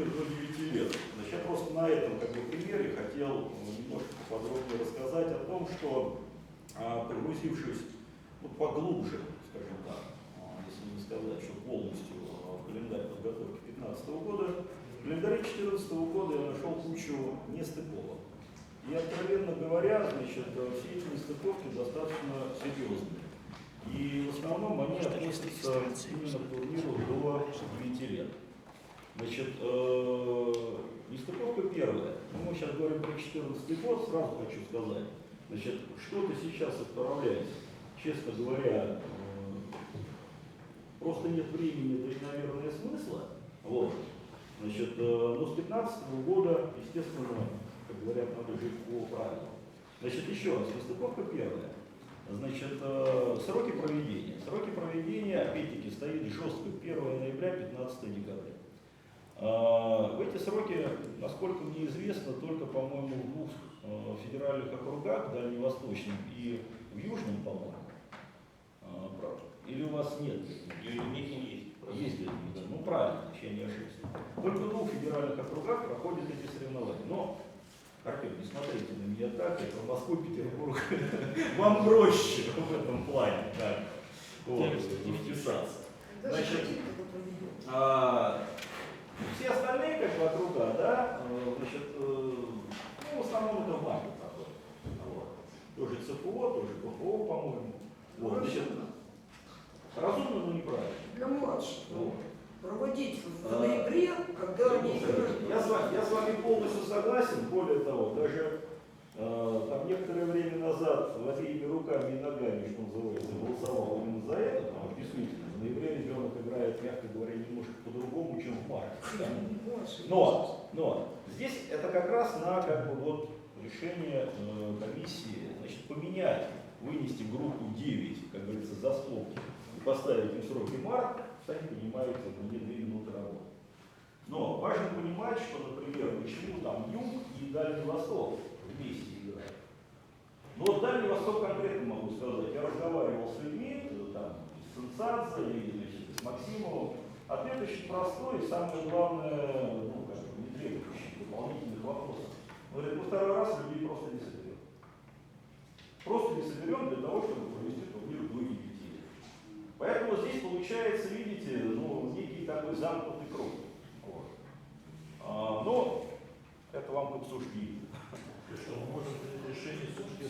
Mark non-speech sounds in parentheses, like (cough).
турнир до 9 лет. Значит, я просто на этом как бы, примере хотел э, немножко подробнее рассказать о том, что а, погрузившись ну, поглубже, скажем так, а, если не сказать, что полностью а, в календарь подготовки 2015 года, в календаре 2014 года я нашел кучу нестыковок. И откровенно говоря, значит, все эти нестыковки достаточно серьезные. И в основном они относятся именно к турниру до 9 лет. Значит, э, нестыковка первая. Ну, мы сейчас говорим про 2014 год, сразу хочу сказать. Значит, что-то сейчас отправляется. Честно говоря, э, просто нет времени, да и, наверное, смысла. Вот. Значит, э, но с 15 года, естественно, как говорят, надо жить по правилам. Значит, еще раз, нестыковка первая. Значит, э, сроки проведения. Сроки проведения, опять-таки, стоит жестко 1 ноября, 15 декабря. Э, В эти сроки, насколько мне известно, только, по-моему, в двух э, федеральных округах, Дальневосточном и в Южном, по-моему, правда. Или у вас нет? И у них и есть. Есть лимиты. Ну правильно, я не ошибся. Только в двух федеральных округах проходят эти соревнования. Но, Артем, не смотрите на меня так, это Москву, Петербург. (laughs) Вам проще в этом плане, так, вот, не вписаться. Даже Значит, все остальные как бы округа, да, э, значит, э, ну, в основном это в марте проходит. Вот. Тоже ЦФО, тоже ПФО, по-моему. Вот, значит, разумно, но неправильно. Для младших. Вот. Проводить в А, ноябре, когда они. Я с, вами, я с вами полностью согласен, более того, даже э, там некоторое время назад обеими руками и ногами, что называется, голосовал именно за это, что действительно, в ноябре ребенок играет, мягко говоря, немножко по-другому, чем в марте. да. Младшие. Но, но здесь это как раз на как бы вот решение э, комиссии, значит, поменять, вынести группу 9, как говорится, за скобки и поставить им сроки март, сами понимаете, мне 2 минуты работы. Но важно понимать, что, например, почему там Юг и Дальний Восток вместе играют. Ну вот Дальний Восток конкретно могу сказать. Я разговаривал с людьми, э, там, с Сенсацией, значит, с Максимовым. Ответ очень простой и самое главное, ну, конечно, не требующий дополнительных вопросов. Говорит, мы второй раз людей просто не соберем. Просто не соберем для того, чтобы провести турнир в Дуге Бетели. Поэтому здесь получается, видите, ну, некий такой замкнутый круг. Вот. А, но это вам как сушки. Может, решение сушки